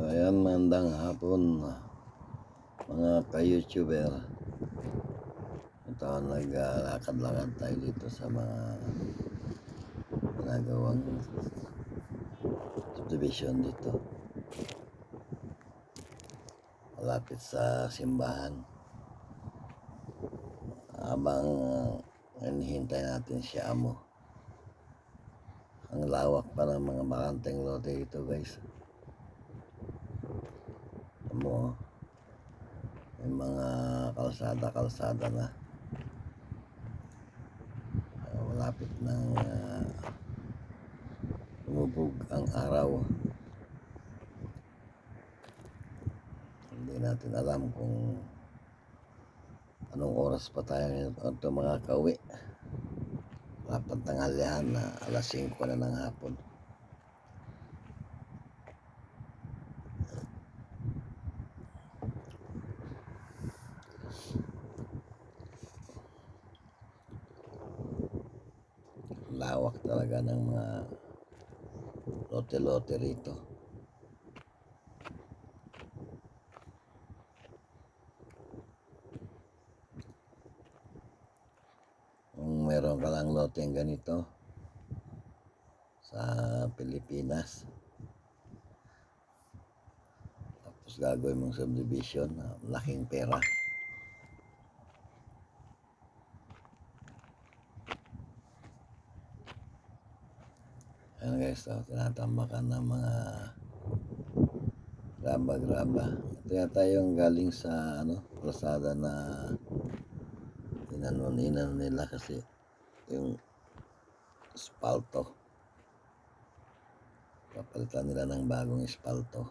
Ayan, mandang hapon mga ka-YouTuber. Ito, naglalakad-lakad tayo dito sa mga ginagawang subdivision dito. Malapit sa simbahan. Habang hinihintay natin si Amo. Ang lawak pa ng mga bakanteng lote dito guys. Amo, may mga kalsada-kalsada na. Ah, malapit ng uh, lumubog ang araw. Hindi natin alam kung anong oras pa tayo ngayon ito mga kauwi. Dapat tanghalihan na alas 5 na ng hapon. Lawak talaga ng mga lote-lote rito. Kung meron ka lang loteng ganito sa Pilipinas, tapos gagawin mong subdivision, ah, laking pera. Guys, so, tinatambakan ng mga graba-graba. Ito yata yung galing sa ano, kalsada na inano inano nila kasi yung espalto. Papalitan nila ng bagong espalto.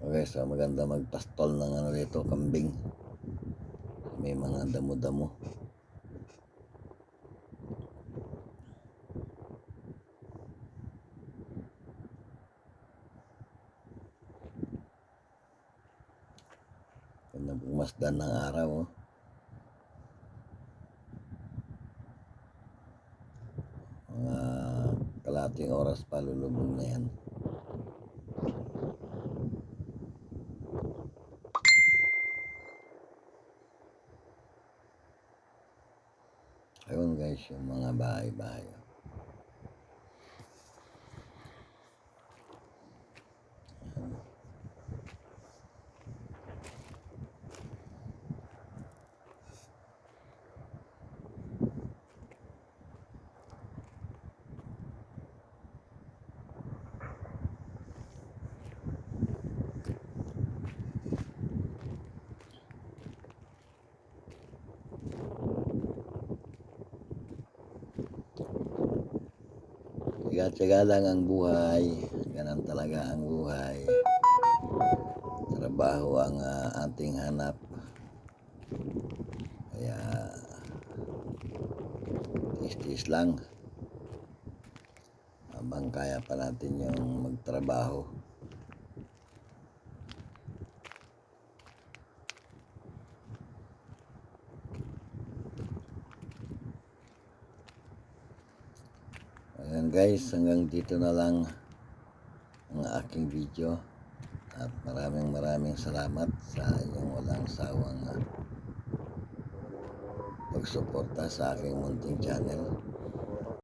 Okay, so maganda magpastol ng ano dito, kambing. May mga damo-damo. Ganda pumasdan ng araw. Oh. Mga kalating oras pa lulubog na yan. Ayun guys, yung mga bahay-bahay. Tiga-tiga lang ang buhay. Ganun talaga ang buhay. Trabaho ang ah, ating hanap. Kaya tis-tis lang. Habang kaya pa natin yung magtrabaho. Ayan guys, hanggang dito na lang ang aking video. At maraming maraming salamat sa inyong walang sawang pagsuporta sa aking munting channel.